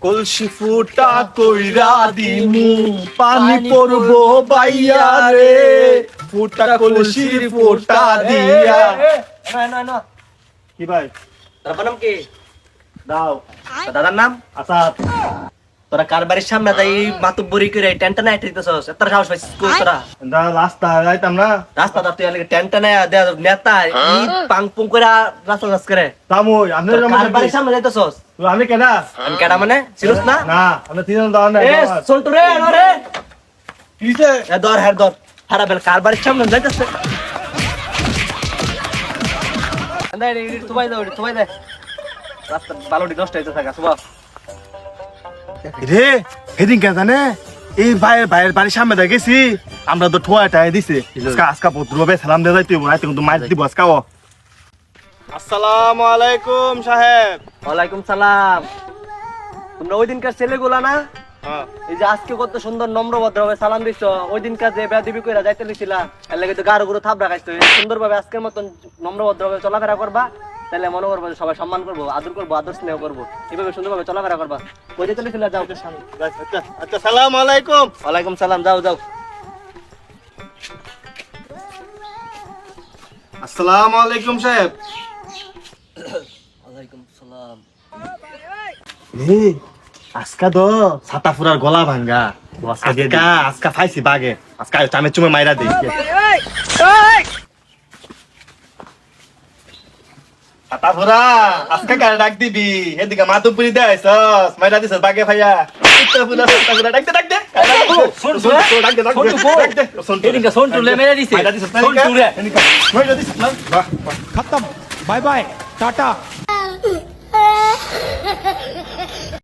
কলসি ফুটা কইরা দিমু পানি পড়ব বাইয়া রে ফুটা কলসি ফুটা দিয়া কি ভাই তারপর নাম কি দাও দাদার নাম আচ্ছা তোরা কার বাড়ির সামনে তাই মাতুব্বরি করে টেন্ট নাই ঠিকতেছস এত সাহস পাইছিস কই তোরা। দা রাস্তা যাইতাম না। রাস্তা দা তুই আলে টেন্ট নাই দে নেতা ই পাং পুং করে রাস্তা রাস করে। আপনি তোর কার বাড়ির সামনে যাইতেছস? আমি কেডা? আমি কেডা মানে? চিরস না? না আপনি তিনজন দাও না এ সন্টু রে রে কিসে এ ধর হ্যাঁ ধর। হারা বেল কার বাড়ির সামনে যাইতেছে। দে রে তুই দে তুই দে। রাস্তা বালুটি নষ্ট হইতে থাকা রে হেদিন কে জানে? এই ভাইয়ের ভাইয়ের বাড়ির সামনে দিয়ে গেছি। আমরা তো ঠোয়া টাই দিছে। আজকা আজকা সালাম দিয়ে যাইতে রাইতে কিন্তু মাছ দিব আজকা ও আসসালামু আলাইকুম সাহেব। ওয়ালাইকুম সালাম। তোমরা ওই দিনকার ছেলেগুলা না? হ্যাঁ। এই যে আজকে কত সুন্দর নম্র ভদ্র ভাবে সালাম দিচ্ছ ওই দিনকার যে বেয়াদিবি কইরা যাইতে লিছিলা এর লাগে তো গাড়ো গুলো থাপ রাখাইছো সুন্দর ভাবে আজকের মতন নম্র ভদ্র ভাবে চলাফেরা করবা। তাহলে মনে করব সবাই সম্মান করব আদর করব আদর স্নেহ করব। এইভাবে সুন্দর ভাবে চলাফেরা করবা। ওই যে চলেছিলা যাও। আচ্ছা আচ্ছা সালাম আলাইকুম। ওয়ালাইকুম সালাম যাও যাও। আসসালামু আলাইকুম সাহেব। ওয়ালাইকুম সালাম। এ আজকা তো ছাতা ফুরার গলা ভাঙ্গা। আজকা আজকা ফাইছি বাগে। আজকা চামে চুমে মাইরা দেই। ফুরা আজকা কারে ডাক দিবি? এদিকে মাধবপুরি দে আইছস মাইরা দিছস বাগে ভাইয়া। খতম। Bye bye. ফুরা